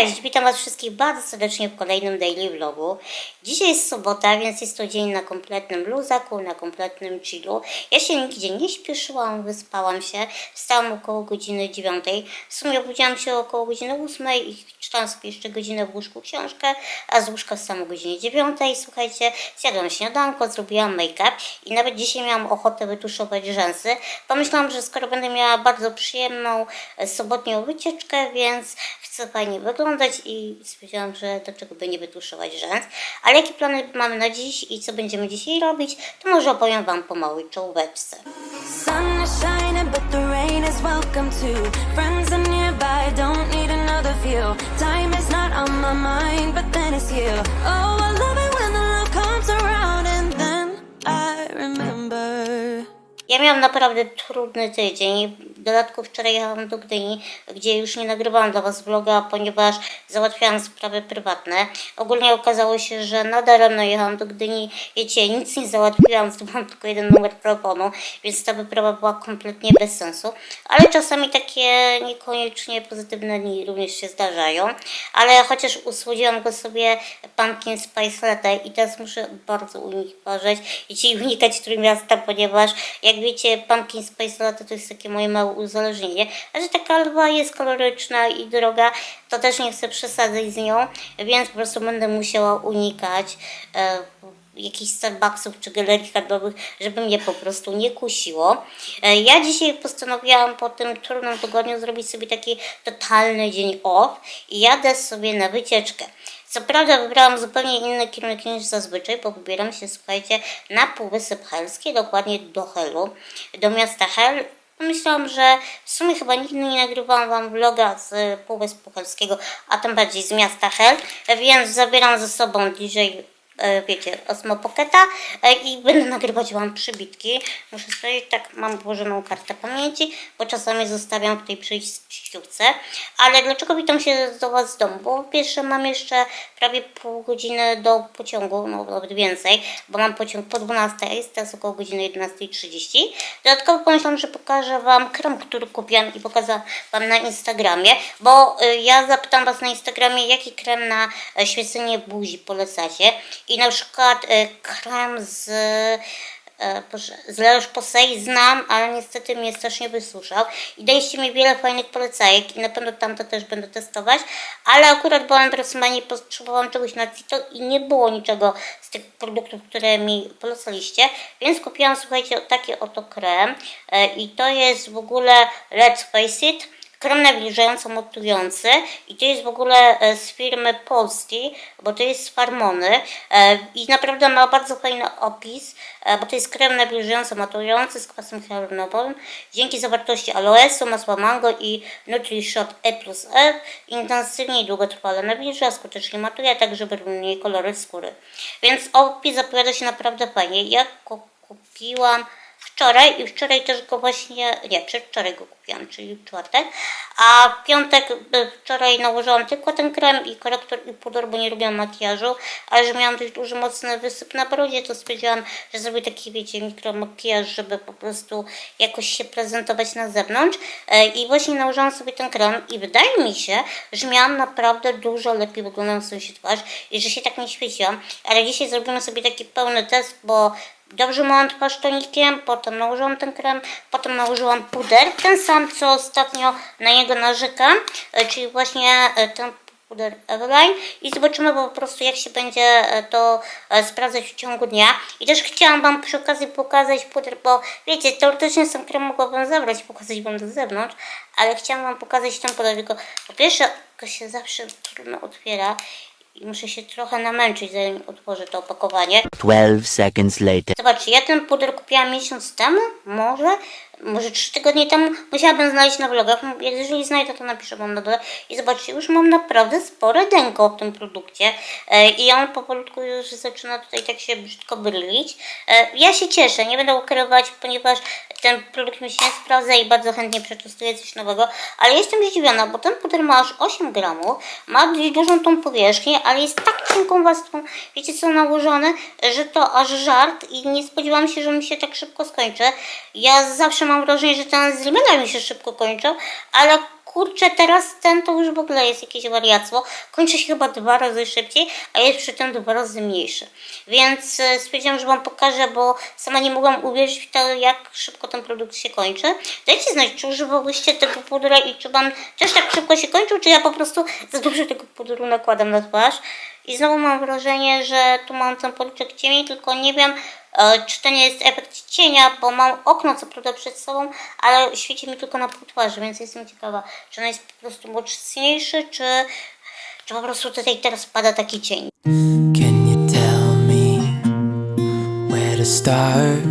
Cześć, witam Was wszystkich bardzo serdecznie w kolejnym daily vlogu. Dzisiaj jest sobota, więc jest to dzień na kompletnym luzaku, na kompletnym chillu. Ja się nigdzie nie śpieszyłam, wyspałam się. Wstałam około godziny 9. W sumie obudziłam się około godziny 8 i sobie jeszcze godzinę w łóżku książkę, a z łóżka wstałam o godzinie 9. Słuchajcie, zjadłam śniadanko, zrobiłam make-up i nawet dzisiaj miałam ochotę wytuszować rzęsy. Pomyślałam, że skoro będę miała bardzo przyjemną e, sobotnią wycieczkę, więc chcę fajnie wyglądać i stwierdziłam, że dlaczego by nie wytuszować rzęs. Ale jakie plany mamy na dziś i co będziemy dzisiaj robić, to może opowiem Wam po małej czołóweczce. Sun is shining, but the rain is welcome. Friends are nearby, don't need view. Time is not on my mind, but then it's you. Oh, I love it when the love comes around, and then I remember. Ja miałam naprawdę trudny tydzień. W dodatku wczoraj jechałam do Gdyni, gdzie już nie nagrywałam dla Was vloga, ponieważ załatwiałam sprawy prywatne. Ogólnie okazało się, że nadaremno jechałam do Gdyni. Wiecie, nic nie załatwiłam, zdobyłam tylko jeden numer telefonu, więc ta wyprawa była kompletnie bez sensu. Ale czasami takie niekoniecznie pozytywne dni również się zdarzają. Ale chociaż usłodziłam go sobie pumpkin spice latte i teraz muszę bardzo u nich uważać i unikać Trójmiasta, ponieważ jak wiecie, pumpkin spice latte to jest takie moje małe uzależnienie. A że ta kalwa jest koloryczna i droga, to też nie chcę przesadzać z nią, więc po prostu będę musiała unikać e, jakichś Starbucksów czy galerii handlowych, żeby mnie po prostu nie kusiło. E, Ja dzisiaj postanowiłam po tym trudnym tygodniu zrobić sobie taki totalny dzień off i jadę sobie na wycieczkę. Co prawda wybrałam zupełnie inny kierunek niż zazwyczaj, bo wybieram się, słuchajcie, na Półwysep Helski, dokładnie do Helu, do miasta Hel. Myślałam, że w sumie chyba nigdy nie nagrywałam Wam vloga z Półwyspu Helskiego, a tym bardziej z miasta Hel, więc zabieram ze sobą DJ wiecie, Osmo Pocketa e, i będę nagrywać Wam przybitki. Muszę sprawdzić, tak mam włożoną kartę pamięci, bo czasami zostawiam w tej przejściówce. Ale dlaczego witam się do Was z domu? Bo pierwsze mam jeszcze prawie pół godziny do pociągu, no nawet więcej, bo mam pociąg po 12, a jest teraz około godziny 11.30. Dodatkowo pomyślałam, że pokażę Wam krem, który kupiłam i pokażę Wam na Instagramie, bo y, ja zapytam Was na Instagramie, jaki krem na e, świecenie buzi polecacie. I na przykład e, krem z, Boże, z La Roche-Posay znam, ale niestety mnie strasznie wysuszał. I daliście mi wiele fajnych polecajek i na pewno tamte też będę testować. Ale akurat byłam w Rossmanie, potrzebowałam czegoś na Cito i nie było niczego z tych produktów, które mi polecaliście. Więc kupiłam, słuchajcie, taki oto krem. E, I to jest w ogóle Let's Face It krem nawilżająco matujący i to jest w ogóle e, z firmy polskiej, bo to jest z Farmony e, i naprawdę ma bardzo fajny opis, e, bo to jest krem nawilżająco matujący z kwasem hialuronowym dzięki zawartości aloesu, masła mango i NutriShot E plus F intensywnie i długotrwale nawilża, skutecznie matuje, a także wyrównuje kolory skóry. Więc opis zapowiada się naprawdę fajnie. Ja kupiłam wczoraj i wczoraj też go właśnie, nie, przedwczoraj go kupiłam, czyli czwartek, a w piątek wczoraj nałożyłam tylko ten krem i korektor i puder, bo nie lubiłam makijażu, ale że miałam dość duży, mocny wysyp na brodzie, to stwierdziłam, że zrobię taki, wiecie, mikromakijaż, żeby po prostu jakoś się prezentować na zewnątrz. E, i właśnie nałożyłam sobie ten krem i wydaje mi się, że miałam naprawdę dużo lepiej wyglądającą się twarz i że się tak nie świeciłam, ale dzisiaj zrobimy sobie taki pełny test, bo Dobrze myłam twarz tonikiem, potem nałożyłam ten krem, potem nałożyłam puder, ten sam co ostatnio na niego narzekam, e, czyli właśnie e, ten puder Eveline i zobaczymy po prostu jak się będzie e, to sprawdzać w ciągu dnia. I też chciałam Wam przy okazji pokazać puder, bo wiecie, teoretycznie sam krem mogłabym zabrać, pokazać Wam do zewnątrz, ale chciałam Wam pokazać ten puder, tylko po pierwsze go się zawsze trudno otwiera i muszę się trochę namęczyć zanim otworzę to opakowanie. 12 seconds later. Zobaczcie, ja ten puder kupiłam miesiąc temu, może, może trzy tygodnie temu. Musiałabym znaleźć na vlogach. Jeżeli znajdę, to napiszę wam na dole. I zobaczcie, już mam naprawdę spore denko w tym produkcie. E, I on powolutku już zaczyna tutaj tak się brzydko brylić. E, ja się cieszę, nie będę ukrywać, ponieważ ten produkt mi się nie sprawdza i bardzo chętnie przetestuję coś nowego. Ale jestem zdziwiona, bo ten puder ma aż 8 gramów, ma dość dużą tą powierzchnię, ale jest tak cienką warstwą, wiecie co, nałożone, że to aż żart i nie spodziewałam się, że mi się tak szybko skończy. Ja zawsze mam wrażenie, że ten z limena mi się szybko kończą, ale kurczę, teraz ten to już w ogóle jest jakieś wariactwo. Kończy się chyba dwa razy szybciej, a jest przy tym dwa razy mniejszy. Więc e, stwierdziłam, że Wam pokażę, bo sama nie mogłam uwierzyć w to, jak szybko ten produkt się kończy. Dajcie znać, czy używałyście tego pudra i czy Wam też tak szybko się kończył, czy ja po prostu za dużo tego pudru nakładam na twarz. I znowu mam wrażenie, że tu mam ten policzek cieni, tylko nie wiem, e, czy to nie jest efekt cienia, bo mam okno co prawda przed sobą, ale świeci mi tylko na pół twarzy, więc jestem ciekawa, czy on jest po prostu mocniejszy, czy, czy po prostu tutaj teraz pada taki cień. Can you tell me where to start?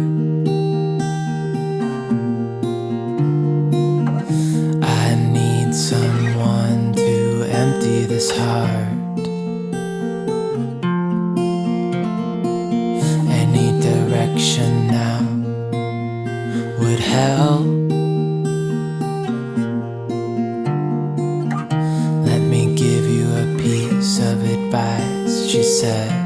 I need someone to empty this heart. Direction now would help. Let me give you a piece of advice, she said.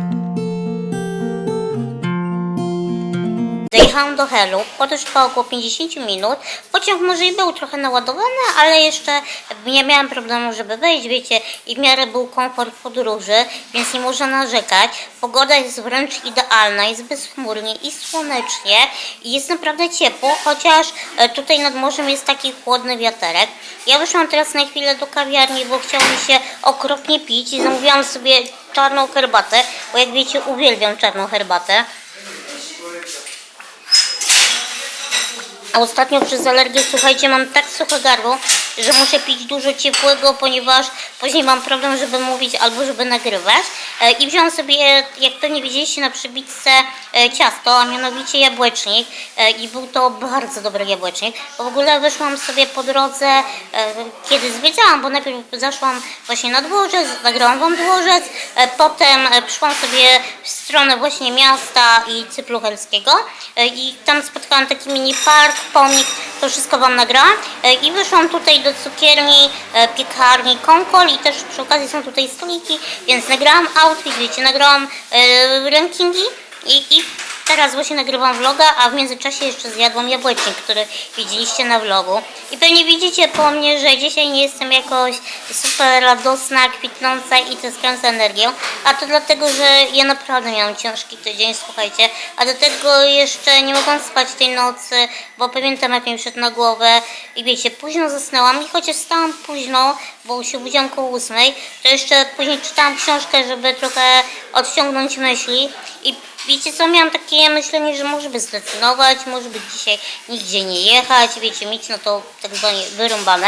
Dojechałam do Helu, podróż trwała około 50 minut. Pociąg może i był trochę naładowany, ale jeszcze nie miałam problemu, żeby wejść, wiecie, i w miarę był komfort podróży, więc nie można narzekać. Pogoda jest wręcz idealna, jest bezchmurnie i słonecznie i jest naprawdę ciepło, chociaż e, tutaj nad morzem jest taki chłodny wiaterek. Ja wyszłam teraz na chwilę do kawiarni, bo chciało mi się okropnie pić i zamówiłam sobie czarną herbatę, bo jak wiecie uwielbiam czarną herbatę. A ostatnio przez alergię, słuchajcie, mam tak suche gardło, że muszę pić dużo ciepłego, ponieważ później mam problem, żeby mówić albo żeby nagrywać. E, I wziąłam sobie, jak pewnie widzieliście na przybitce, e, ciasto, a mianowicie jabłecznik. E, I był to bardzo dobry jabłecznik. Bo w ogóle wyszłam sobie po drodze, kiedy zwiedzałam, bo najpierw zaszłam właśnie na dworzec, nagrałam wam dworzec, potem przyszłam sobie w stronę właśnie miasta i Cyplu Helskiego e, i tam spotkałam taki mini park, pomnik, to wszystko wam nagrałam i wyszłam tutaj do cukierni, e, piekarni Konkol i też przy okazji są tutaj stoliki, więc nagrałam outfit, wiecie, nagrałam e, rankingi i, i teraz właśnie nagrywam vloga, a w międzyczasie jeszcze zjadłam jabłecznik, który widzieliście na vlogu. I pewnie widzicie po mnie, że dzisiaj nie jestem jakoś super radosna, kwitnąca i tęskniąca energią, a to dlatego, że ja naprawdę miałam ciężki tydzień, słuchajcie, a do tego jeszcze nie mogłam spać tej nocy, bo pamiętam jak mi wszedł na głowę i wiecie, późno zasnęłam i chociaż wstałam późno, bo się budziłam koło ósmej, to jeszcze później czytałam książkę, żeby trochę odciągnąć myśli i Wiecie co, miałam takie myślenie, że może by zdecydować, może by dzisiaj nigdzie nie jechać, wiecie, mieć no to tak zwanie wyrąbane,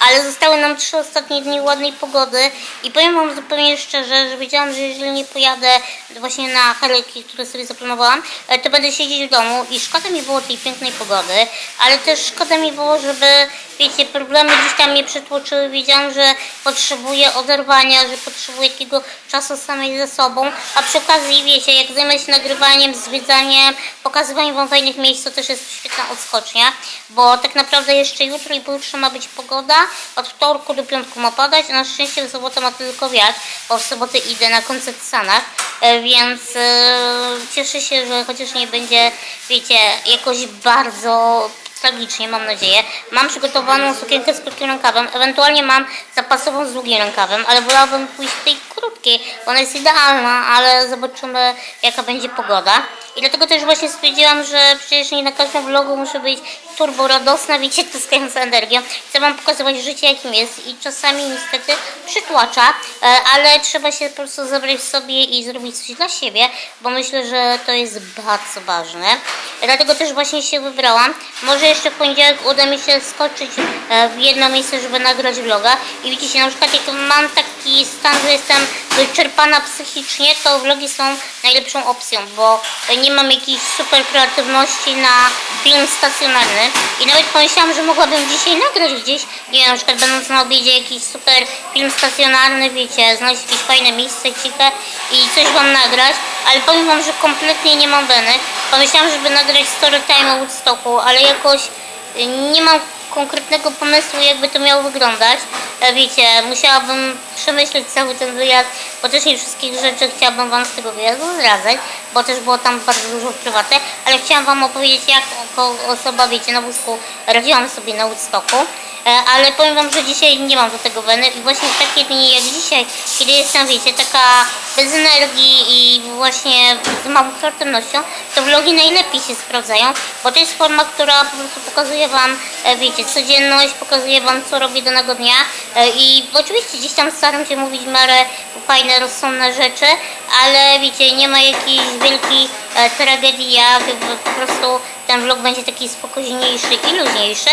ale zostały nam trzy ostatnie dni ładnej pogody i powiem wam zupełnie szczerze, że wiedziałam, że jeżeli nie pojadę właśnie na heleki, które sobie zaplanowałam, e, to będę siedzieć w domu i szkoda mi było tej pięknej pogody, ale też szkoda mi było, żeby wiecie, problemy gdzieś tam mnie przytłoczyły, wiedziałam, że potrzebuję oderwania, że potrzebuję takiego czasu samej ze sobą, a przy okazji, wiecie, jak zajmę się nagrywaniem, zwiedzaniem, pokazywaniem wam fajnych miejsc, to też jest świetna odskocznia, bo tak naprawdę jeszcze jutro i pojutrze ma być pogoda, od wtorku do piątku ma padać, a na szczęście w sobotę ma tylko wiatr, bo w sobotę idę na koncert w Sanach, e, więc e, cieszę się, że chociaż nie będzie, wiecie, jakoś bardzo tragicznie, mam nadzieję. Mam przygotowaną sukienkę z krótkim rękawem, ewentualnie mam zapasową z długim rękawem, ale wolałabym pójść w tej krótkiej, ona jest idealna, ale zobaczymy jaka będzie pogoda. I dlatego też właśnie stwierdziłam, że przecież nie na każdym vlogu muszę być turbo radosna, wiecie, tęskniąca energią. Chcę wam pokazywać życie jakim jest i czasami niestety przytłacza, e, ale trzeba się po prostu zabrać w sobie i zrobić coś dla siebie, bo myślę, że to jest bardzo ważne. Dlatego też właśnie się wybrałam. Może jeszcze w poniedziałek uda mi się skoczyć e, w jedno miejsce, żeby nagrać vloga. I widzicie, na przykład jak mam taki stan, że jestem wyczerpana psychicznie, to vlogi są najlepszą opcją, bo nie mam jakiejś super kreatywności na film stacjonarny. I nawet pomyślałam, że mogłabym dzisiaj nagrać gdzieś, nie wiem, na przykład będąc na obiedzie jakiś super film stacjonarny, wiecie, znaleźć jakieś fajne miejsce ciche i coś wam nagrać, ale powiem wam, że kompletnie nie mam weny. Pomyślałam, żeby nagrać story time o Woodstocku, ale jakoś y, nie mam konkretnego pomysłu, jakby to miało wyglądać. E, Wiecie, musiałabym przemyśleć cały ten wyjazd, bo też nie wszystkich rzeczy chciałabym Wam z tego wyjazdu zdradzać, bo też było tam bardzo dużo prywatne, ale chciałam Wam opowiedzieć, jak jako osoba, wiecie, na wózku radziłam sobie na Woodstocku. E, Ale powiem Wam, że dzisiaj nie mam do tego weny i właśnie w takie dni jak dzisiaj, kiedy jestem, wiecie, taka bez energii i właśnie z małą kreatywnością, to vlogi najlepiej się sprawdzają, bo to jest forma, która po prostu pokazuje Wam, e, wiecie, codzienność, pokazuje Wam, co robię danego dnia e, i oczywiście gdzieś tam staram się mówić w fajne, rozsądne rzeczy, ale wiecie, nie ma jakiejś wielkiej e, tragedii, ja po prostu ten vlog będzie taki spokojniejszy i luźniejszy,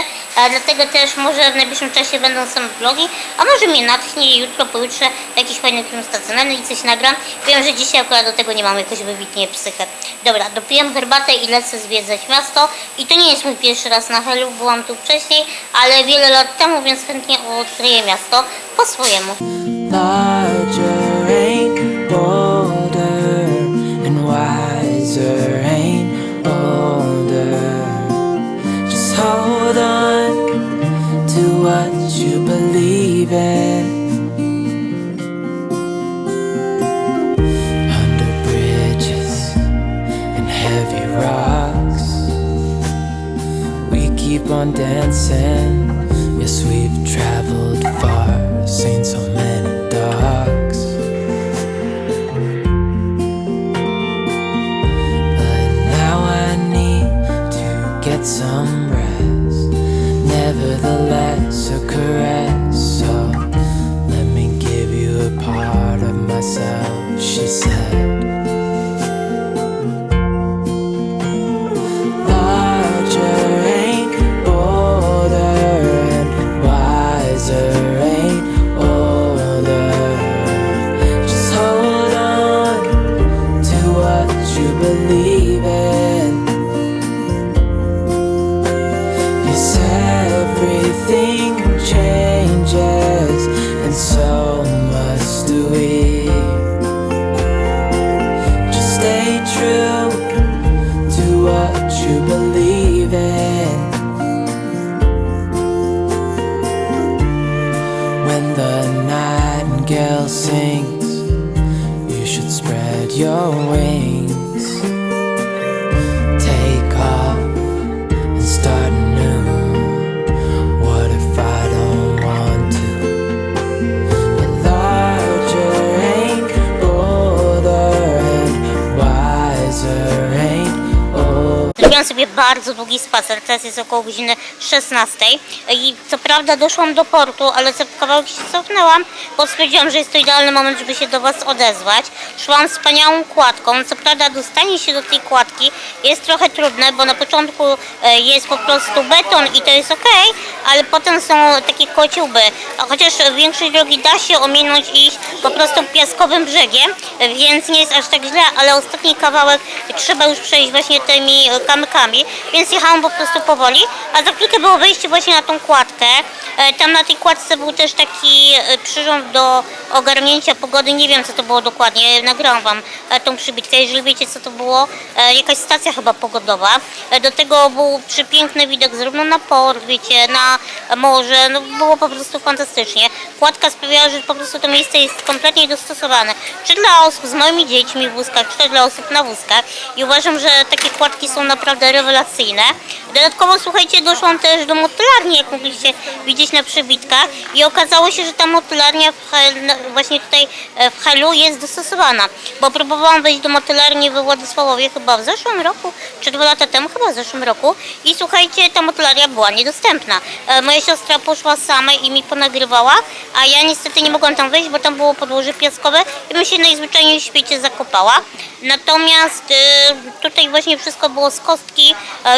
dlatego też może w najbliższym czasie będą same vlogi, a może mnie natchnie jutro, pojutrze jakiś fajny film stacjonarny i coś nagram. Wiem, że dzisiaj akurat do tego nie mam jakoś wybitnie psychę. Dobra, dopiję herbatę i lecę zwiedzać miasto i to nie jest mój pierwszy raz na Helu, byłam tu wcześniej, ale wiele lat temu, więc chętnie odkryję miasto po swojemu. On dancing. Yes, we've traveled far, seen so many docks. But now I need to get some rest. Nevertheless, a caress. So let me give you a part of myself, she said. Bardzo długi spacer, teraz jest około godziny 16 i co prawda doszłam do portu, ale co kawałek się cofnęłam, bo stwierdziłam, że jest to idealny moment, żeby się do Was odezwać. Szłam wspaniałą kładką, co prawda dostanie się do tej kładki jest trochę trudne, bo na początku e, jest po prostu beton i to jest ok, ale potem są takie kociuby, a chociaż większość drogi da się ominąć i iść po prostu piaskowym brzegiem, więc nie jest aż tak źle, ale ostatni kawałek trzeba już przejść właśnie tymi kamykami, więc jechałam po prostu powoli, a za chwilkę było wejście właśnie na tą kładkę. E, Tam na tej kładce był też taki e, przyrząd do ogarnięcia pogody, nie wiem co to było dokładnie, nagrałam wam e, tą przybitkę, jeżeli wiecie co to było, jakaś stacja chyba pogodowa. Do tego był przepiękny widok zarówno na port, wiecie, na morze, no było po prostu fantastycznie. Kładka sprawiała, że po prostu to miejsce jest kompletnie dostosowane, czy dla osób z małymi dziećmi w wózkach, czy dla osób na wózkach i uważam, że takie kładki są naprawdę rewelacyjne. Dodatkowo słuchajcie, doszłam też do motylarni, jak mogliście widzieć na przybitkach i okazało się, że ta motylarnia Hel, właśnie tutaj e, w Helu jest dostosowana, bo próbowałam wejść do motylarni we Władysławowie chyba w zeszłym roku, czy dwa lata temu, chyba w zeszłym roku i słuchajcie, ta motylaria była niedostępna. E, Moja siostra poszła sama i mi ponagrywała, a ja niestety nie mogłam tam wejść, bo tam było podłoże piaskowe i bym się najzwyczajniej w świecie zakopała. Natomiast e, tutaj właśnie wszystko było z kostki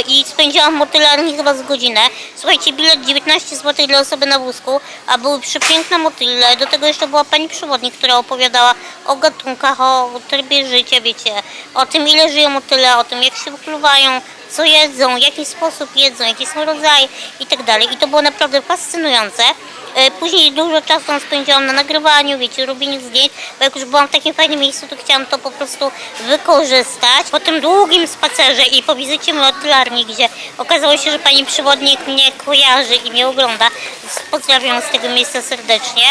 i spędziłam motylarni chyba z godzinę. Słuchajcie, bilet 19 zł dla osoby na wózku, a były przepiękne motyle. Do tego jeszcze była pani przewodnik, która opowiadała o gatunkach, o trybie życia, wiecie, o tym ile żyją motyle, o tym jak się wykluwają, co jedzą, w jaki sposób jedzą, jakie są rodzaje i tak dalej. I to było naprawdę fascynujące. E, Później dużo czasu spędziłam na nagrywaniu, wiecie, robieniu zdjęć, bo jak już byłam w takim fajnym miejscu, to chciałam to po prostu wykorzystać. Po tym długim spacerze i po wizycie motylarni, gdzie okazało się, że pani przewodnik mnie kojarzy i mnie ogląda, pozdrawiam z tego miejsca serdecznie,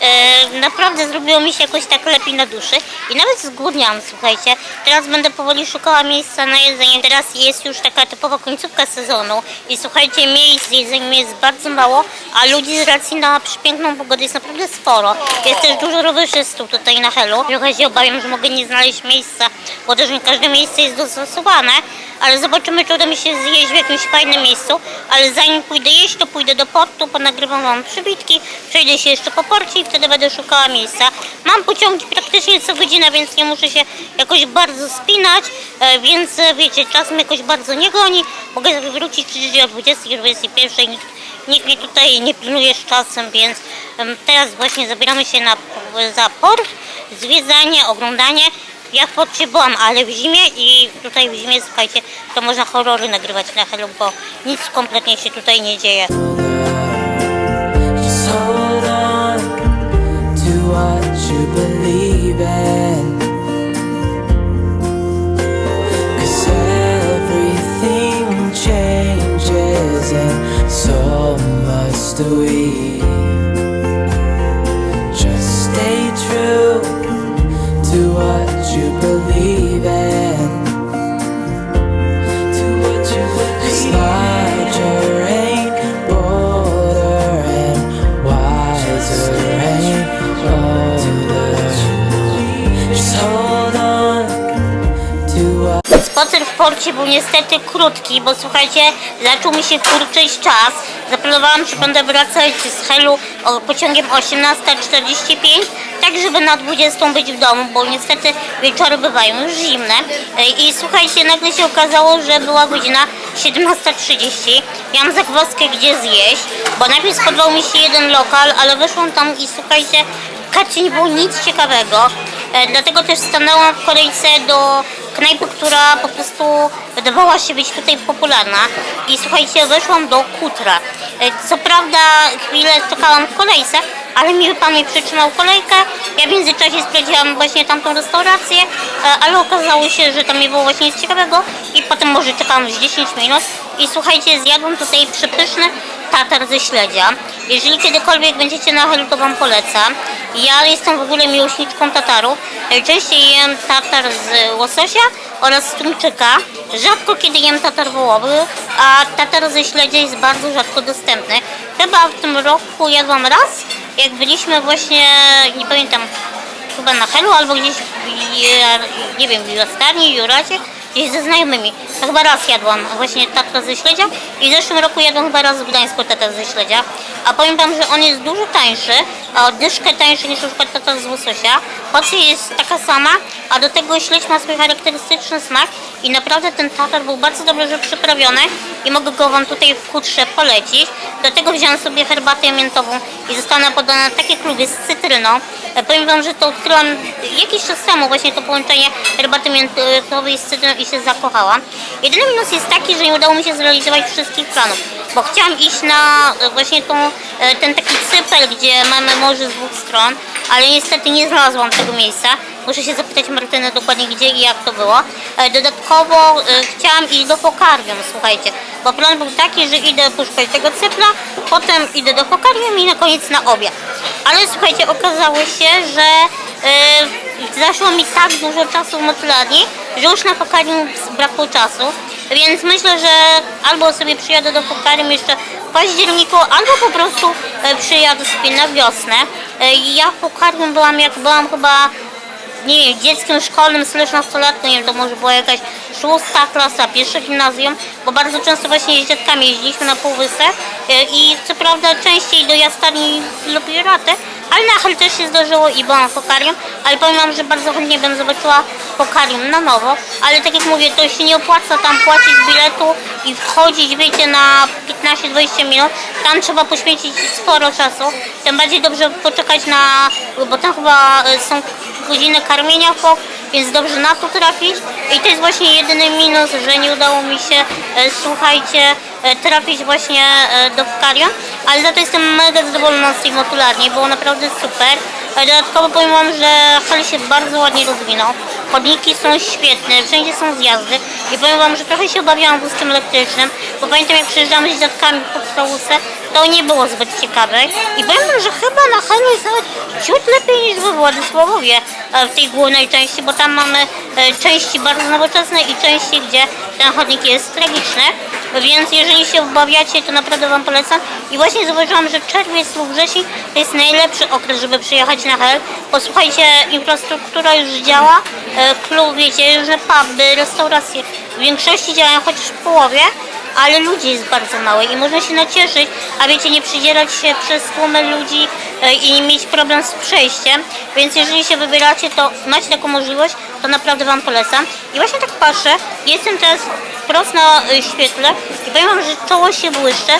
e, naprawdę zrobiło mi się jakoś tak lepiej na duszy i nawet zgłodniałam, słuchajcie. Teraz będę powoli szukała miejsca na jedzenie. Teraz jest już taka typowa końcówka sezonu i słuchajcie, miejsc jedzeniem jest bardzo mało, a ludzi z racji na przepiękną pogodę jest naprawdę sporo. Jest też dużo rowerzystów tutaj na Helu. Trochę się obawiam, że mogę nie znaleźć miejsca, bo też nie każde miejsce jest dostosowane, ale zobaczymy, czy uda mi się zjeść w jakimś fajnym miejscu. Ale zanim pójdę jeść, to pójdę do portu, ponagrywam wam przybitki, przejdę się jeszcze po porcie i wtedy będę szukała miejsca. Mam pociągi praktycznie co godzinę, więc nie muszę się jakoś bardzo spinać, e, więc e, wiecie, czas mnie jakoś bardzo nie goni. Mogę wrócić przecież o 20, 21, nikt, nikt mnie tutaj nie pilnuje z czasem, więc teraz właśnie zabieramy się na, za port, zwiedzanie, oglądanie. Ja byłam, ale w zimie i tutaj w zimie, słuchajcie, to można horrory nagrywać na Helu, bo nic kompletnie się tutaj nie dzieje. Just hold on Porcie był niestety krótki, bo słuchajcie, zaczął mi się kurczyć czas. Zaplanowałam, że będę wracać z Helu pociągiem 18.45, tak żeby na 20 być w domu, bo niestety wieczory bywają już zimne. E, I słuchajcie, nagle się okazało, że była godzina 17.30. Miałam zagwozdkę gdzie zjeść, bo najpierw spodobał mi się jeden lokal, ale weszłam tam i słuchajcie, karcie nie było nic ciekawego. E, Dlatego też stanęłam w kolejce do knajpy, która po prostu wydawała się być tutaj popularna. I słuchajcie, weszłam do Kutra. E, Co prawda chwilę czekałam w kolejce, ale miły pan mi przytrzymał kolejkę. Ja w międzyczasie sprawdziłam właśnie tamtą restaurację, e, ale okazało się, że tam nie było właśnie nic ciekawego i potem może czekałam z 10 minut i słuchajcie, zjadłam tutaj przepyszny tatar ze śledzia. Jeżeli kiedykolwiek będziecie na Helu, to Wam polecam. Ja jestem w ogóle miłośniczką tatarów. Częściej jem tatar z łososia oraz z tuńczyka. Rzadko kiedy jem tatar wołowy, a tatar ze śledzia jest bardzo rzadko dostępny. Chyba w tym roku jadłam raz, jak byliśmy właśnie, nie pamiętam, chyba na Helu albo gdzieś, nie wiem, w Jastarni, w Juracie, gdzieś ze znajomymi. Chyba raz jadłam właśnie tatar ze śledzia i w zeszłym roku jadłam chyba raz w Gdańsku tatar ze śledzia. A powiem Wam, że on jest dużo tańszy, o dyszkę tańszy niż na przykład z łososia. Porcja jest taka sama, a do tego śledź ma swój charakterystyczny smak i naprawdę ten tatar był bardzo dobrze przyprawiony i mogę go Wam tutaj w kutrze polecić. Do tego wziąłem sobie herbatę miętową i została podana takie kluby z cytryną. E, Powiem Wam, że to odkryłam jakiś czas temu właśnie to połączenie herbaty miętowej z cytryną i się zakochałam. Jedyny minus jest taki, że nie udało mi się zrealizować wszystkich planów, bo chciałam iść na e, właśnie tą, e, ten taki cypel, gdzie mamy morze z dwóch stron, ale niestety nie znalazłam tego miejsca. Muszę się zapytać Martynę dokładnie gdzie i jak to było. E, Dodatkowo e, chciałam iść do Pokarwium, słuchajcie, bo plan był taki, że idę poszukać tego cypla, potem idę do Pokarwium i na koniec na obiad. Ale słuchajcie, okazało się, że e, zaszło mi tak dużo czasu w motylarni, że już na Pokarwium brakło czasu, więc myślę, że albo sobie przyjadę do Pokarwium jeszcze w październiku, albo po prostu przyjadę sobie na wiosnę. Ja w Pokarwium byłam, jak byłam chyba nie wiem, dzieckiem szkolnym, slash nastolatką, nie wiem, to może była jakaś szósta klasa, pierwsze gimnazjum, bo bardzo często właśnie z dziadkami jeździliśmy na półwysep e, i co prawda częściej do Jastarni lub Juraty, ale na Hel też się zdarzyło i byłam w Pokarium, ale powiem wam, że bardzo chętnie bym zobaczyła Pokarium na nowo, ale tak jak mówię, to się nie opłaca tam płacić biletu i wchodzić, wiecie, na 15-20 minut, tam trzeba poświęcić sporo czasu, tym bardziej dobrze poczekać na, bo tam chyba e, są godziny karmienia fok więc dobrze na to trafić. I to jest właśnie jedyny minus, że nie udało mi się, e, słuchajcie, e, trafić właśnie e, do Karion, ale za to jestem mega zadowolona z tej motularni, było naprawdę super. Dodatkowo powiem Wam, że hal się bardzo ładnie rozwinął. Chodniki są świetne, wszędzie są zjazdy i powiem Wam, że trochę się obawiałam wózkiem elektrycznym, bo pamiętam jak przejeżdżamy z dziadkami pod Stałusę, to nie było zbyt ciekawe i powiem że chyba na halu jest nawet ciut lepiej niż we Władysławowie w tej głównej części, bo tam mamy e, części bardzo nowoczesne i części, gdzie ten chodnik jest tragiczny. Więc jeżeli się obawiacie, to naprawdę Wam polecam. I właśnie zauważyłam, że czerwiec lub wrzesień to jest najlepszy okres, żeby przyjechać na Hel. Posłuchajcie, infrastruktura już działa, e, klub, wiecie, różne puby, restauracje w większości działają, chociaż w połowie, ale ludzi jest bardzo mało i można się nacieszyć, a wiecie, nie przydzierać się przez tłumy ludzi e, i nie mieć problem z przejściem. Więc jeżeli się wybieracie, to macie taką możliwość, to naprawdę Wam polecam. I właśnie tak patrzę, jestem teraz wprost na y, świetle i powiem wam, że czoło się błyszcze,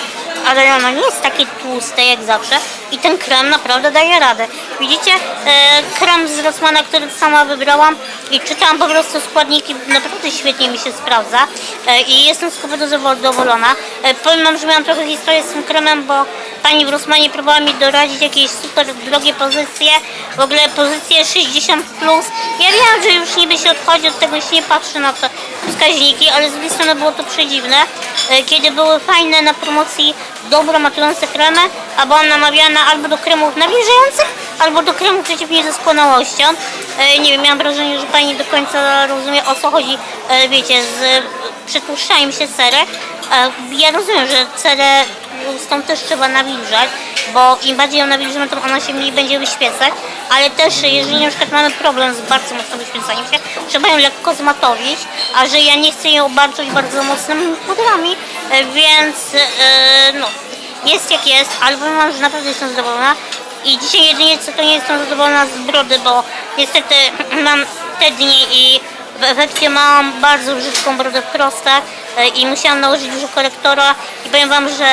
ale ono nie jest takie tłuste jak zawsze i ten krem naprawdę daje radę. Widzicie, e, krem z Rossmana, który sama wybrałam i czytałam po prostu składniki, naprawdę świetnie mi się sprawdza e, i jestem super zadowolona. E, powiem wam, że miałam trochę historię z tym kremem, bo pani w Rossmanie próbowała mi doradzić jakieś super drogie pozycje, w ogóle pozycje 60+. Plus. Ja wiem, że już niby się odchodzi od tego, się nie patrzy na te wskaźniki, ale z drugiej strony było to przedziwne, e, kiedy były fajne na promocji dobro matujące kremy, a byłam namawiana albo do kremów nawilżających, albo do kremów przeciw niedoskonałością. E, Nie wiem, miałam wrażenie, że pani nie do końca rozumie o co chodzi, e, wiecie, z przetłuszczaniem się serek. E, Ja rozumiem, że cerę tłustą też trzeba nawilżać, bo im bardziej ją nawilżymy, to ona się mniej będzie wyświecać, ale też jeżeli na przykład mamy problem z bardzo mocnym wyświecaniem się, trzeba ją lekko zmatowić, a że ja nie chcę ją obarczyć bardzo mocnymi pudrami, e, więc no, jest jak jest, ale powiem wam, że naprawdę jestem zadowolona. I dzisiaj jedynie co to nie jestem zadowolona z brody, bo niestety mam te dni i w efekcie mam bardzo brzydką brodę w prostach e, i musiałam nałożyć dużo korektora i powiem wam, że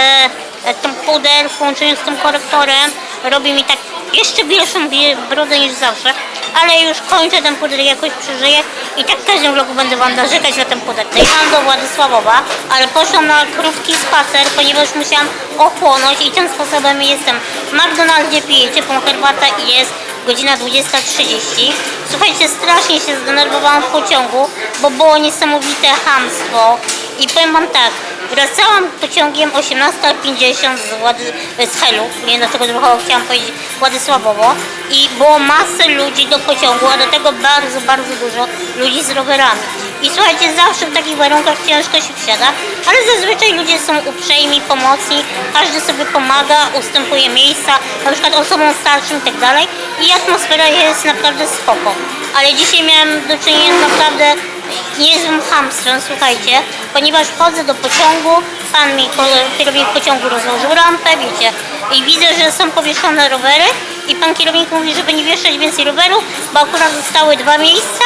e, ten puder w połączeniu z tym korektorem robi mi tak jeszcze większą bie- brodę niż zawsze, ale już kończę ten puder jakoś przeżyję i tak w każdym vlogu będę wam narzekać na ten puder. Dojechałam do Władysławowa, ale poszłam na krótki spacer, ponieważ musiałam ochłonąć i tym sposobem jestem w McDonaldzie, piję ciepłą herbatę i jest godzina 20.30. Słuchajcie, strasznie się zdenerwowałam w pociągu, bo było niesamowite hamstwo. I powiem wam tak, wracałam pociągiem 18.50 z, Włady, z Helu, nie dlaczego trochę chciałam powiedzieć Władysławowo i było masę ludzi do pociągu, a do tego bardzo, bardzo dużo ludzi z rowerami. I słuchajcie, zawsze w takich warunkach ciężko się wsiada, ale zazwyczaj ludzie są uprzejmi, pomocni, każdy sobie pomaga, ustępuje miejsca, na przykład osobom starszym i tak dalej i atmosfera jest naprawdę spoko. Ale dzisiaj miałam do czynienia z naprawdę niezłym hamstwem, słuchajcie, ponieważ wchodzę do pociągu, pan mi, kierownik pociągu rozłożył rampę, wiecie, i widzę, że są powieszone rowery i pan kierownik mówi, żeby nie wieszać więcej rowerów, bo akurat zostały dwa miejsca,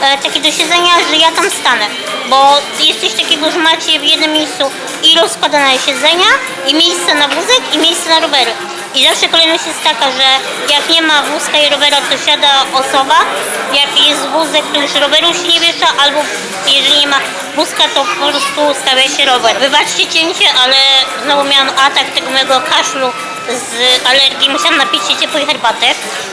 e, takie do siedzenia, że ja tam stanę, bo jest coś takiego, że macie w jednym miejscu i rozkładane siedzenia, i miejsce na wózek, i miejsce na rowery. I zawsze kolejność jest taka, że jak nie ma wózka i rowera, to siada osoba. Jak jest wózek, to już roweru się nie wiesza, albo jeżeli nie ma wózka, to po prostu stawia się rower. Wybaczcie cięcie, ale znowu miałam atak tego mojego kaszlu z alergii. Musiałam napić się ciepłej herbaty.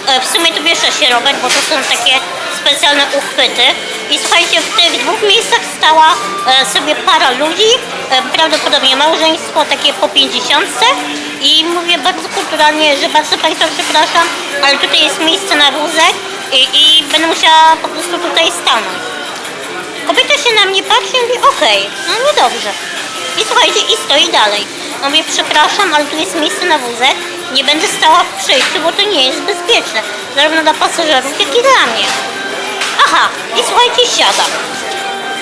E, W sumie to wiesza się rower, bo to są takie specjalne uchwyty. I słuchajcie, w tych dwóch miejscach stała e, sobie para ludzi, e, prawdopodobnie małżeństwo takie po 50 i mówię bardzo kulturalnie, że bardzo Państwa przepraszam, ale tutaj jest miejsce na wózek i, i będę musiała po prostu tutaj stanąć. Kobieta się na mnie patrzy i mówi, okej, no niedobrze. I słuchajcie, i stoi dalej. No mówię, przepraszam, ale tu jest miejsce na wózek, nie będę stała w przejściu, bo to nie jest bezpieczne, zarówno dla pasażerów, jak i dla mnie. Aha, i słuchajcie, siada.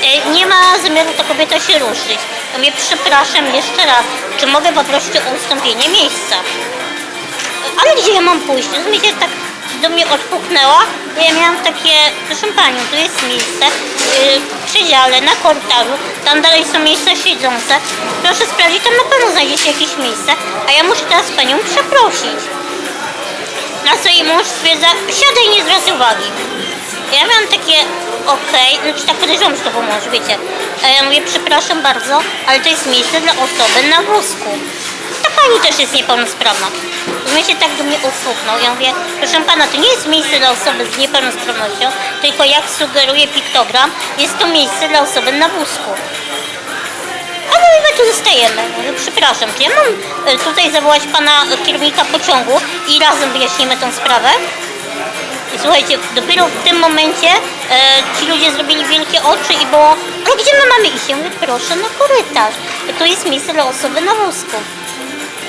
E, Nie ma zamiaru ta kobieta się ruszyć. Ja mówię, przepraszam jeszcze raz, czy mogę poprosić o ustąpienie miejsca? Ale gdzie ja mam pójść? Rozumiecie, tak do mnie odpuknęła. Ja miałam takie, proszę Panią, tu jest miejsce yy, w przedziale, na korytarzu, tam dalej są miejsca siedzące. Proszę sprawdzić, tam na pewno znajdziecie jakieś miejsce, a ja muszę teraz Panią przeprosić. Na co jej mąż stwierdza, siadaj, nie zwracaj uwagi. Ja miałam takie okej, znaczy tak podejrzewam, że to mąż, wiecie. A ja mówię, przepraszam bardzo, ale to jest miejsce dla osoby na wózku. Pani też jest niepełnosprawna. Rozumiecie, tak do mnie usłuchnął. Ja mówię, proszę pana, to nie jest miejsce dla osoby z niepełnosprawnością, tylko jak sugeruje piktogram, jest to miejsce dla osoby na wózku. Ale my tu zostajemy. Przepraszam, czy ja mam e, tutaj zawołać pana kierownika pociągu i razem wyjaśnimy tą sprawę? I słuchajcie, dopiero w tym momencie e, ci ludzie zrobili wielkie oczy i było, ale gdzie my mamy iść? Ja mówię, proszę na korytarz. To jest miejsce dla osoby na wózku.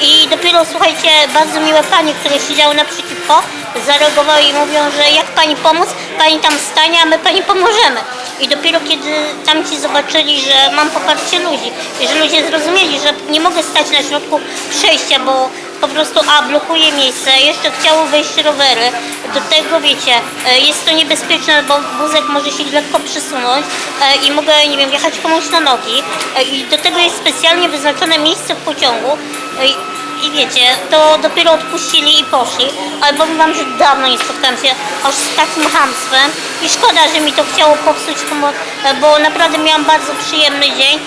I dopiero, słuchajcie, bardzo miłe panie, które siedziały naprzeciwko, zareagowały i mówią, że jak pani pomóc, pani tam stanie, a my pani pomożemy. I dopiero kiedy tamci zobaczyli, że mam poparcie ludzi że ludzie zrozumieli, że nie mogę stać na środku przejścia, bo po prostu a blokuje miejsce, jeszcze chciało wejść rowery. Do tego wiecie, e, jest to niebezpieczne, bo wózek może się lekko przesunąć e, i mogę, nie wiem, jechać komuś na nogi. E, I do tego jest specjalnie wyznaczone miejsce w pociągu. I wiecie, to dopiero odpuścili i poszli, ale powiem wam, że dawno nie spotkałam się aż z takim hamstwem i szkoda, że mi to chciało popsuć bo naprawdę miałam bardzo przyjemny dzień.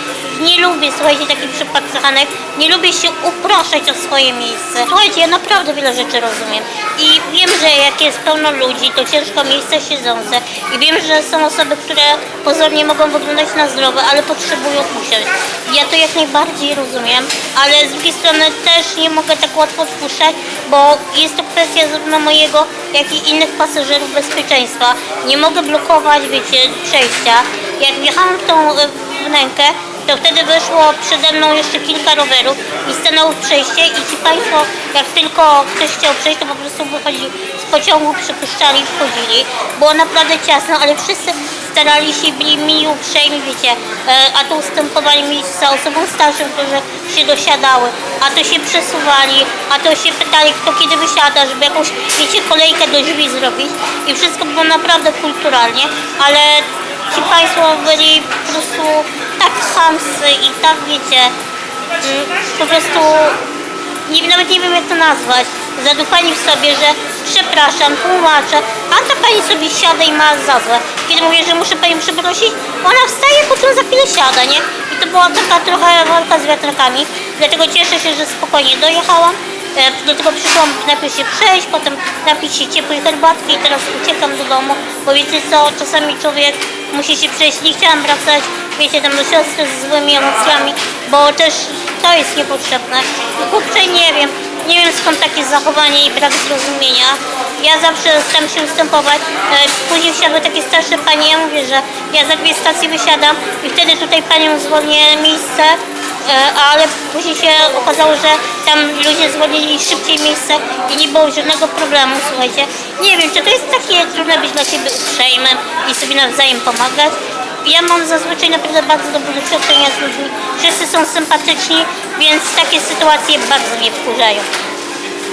Nie lubię, słuchajcie, takich przypadkanek, nie lubię się upraszać o swoje miejsce. Słuchajcie, ja naprawdę wiele rzeczy rozumiem i wiem, że jak jest pełno ludzi, to ciężko miejsca siedzące i wiem, że są osoby, które pozornie mogą wyglądać na zdrowe, ale potrzebują usiąść. Ja to jak najbardziej rozumiem, ale z drugiej strony też nie mogę tak łatwo wpuszczać, bo jest to kwestia zarówno mojego, jak i innych pasażerów bezpieczeństwa. Nie mogę blokować, wiecie, przejścia. Jak wjechałam w tą e, wnękę, to wtedy wyszło przede mną jeszcze kilka rowerów i stanęło przejście i ci Państwo, jak tylko ktoś chciał przejść, to po prostu wychodzili z pociągu, przypuszczali, wchodzili. Było naprawdę ciasno, ale wszyscy starali się, byli mili, uprzejmi, wiecie, e, a to ustępowali miejsca osobom starszym, które się dosiadały, a to się przesuwali, a to się pytali, kto kiedy wysiada, żeby jakąś, wiecie, kolejkę do drzwi zrobić i wszystko było naprawdę kulturalnie, ale ci Państwo byli po prostu tak chamscy i tak, wiecie, mm, po prostu nie, nawet nie wiem jak to nazwać, zadupani w sobie, że przepraszam, tłumaczę, a ta pani sobie siada i ma za złe. Kiedy mówię, że muszę panią przeprosić, ona wstaje, potem za chwilę siada, nie? I to była taka trochę walka z wiatrakami, dlatego cieszę się, że spokojnie dojechałam. E, Do tego przyszłam najpierw się przejść, potem napić się ciepłej herbatki i teraz uciekam do domu, bo wiecie co, czasami człowiek musi się przejść, nie chciałam wracać, wiecie, tam do siostry z złymi emocjami, bo też to jest niepotrzebne. No kurczę, nie wiem, nie wiem skąd takie zachowanie i brak zrozumienia. Ja zawsze staram się ustępować. E, Później wsiadły takie starsze panie, ja mówię, że ja za dwie stacje wysiadam i wtedy tutaj panią zwolnię miejsce, E, ale później się okazało, że tam ludzie zwolnili szybciej miejsce i nie było żadnego problemu, słuchajcie. Nie wiem, czy to jest takie trudne być dla siebie uprzejmym i sobie nawzajem pomagać. Ja mam zazwyczaj naprawdę bardzo dobre doświadczenia z ludźmi. Wszyscy są sympatyczni, więc takie sytuacje bardzo mnie wkurzają.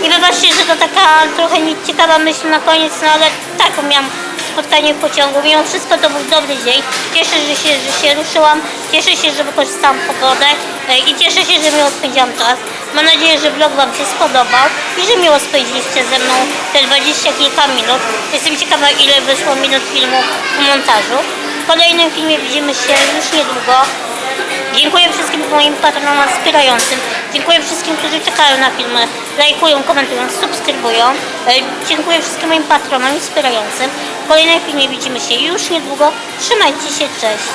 I wybaczcie, że to taka trochę nieciekawa myśl na koniec, no ale taką miałam spotkanie w pociągu. Mimo wszystko to był dobry dzień. Cieszę się, że się, że się ruszyłam. Cieszę się, że wykorzystałam pogodę e, i cieszę się, że miło spędziłam czas. Mam nadzieję, że vlog Wam się spodobał i że miło spędziliście ze mną te 20 kilka minut. Jestem ciekawa, ile wyszło minut filmu w montażu. W kolejnym filmie widzimy się już niedługo. Dziękuję wszystkim moim patronom wspierającym. Dziękuję wszystkim, którzy czekają na filmy, lajkują, komentują, subskrybują. E, Dziękuję wszystkim moim patronom wspierającym. W kolejnym filmie widzimy się już niedługo. Trzymajcie się, cześć!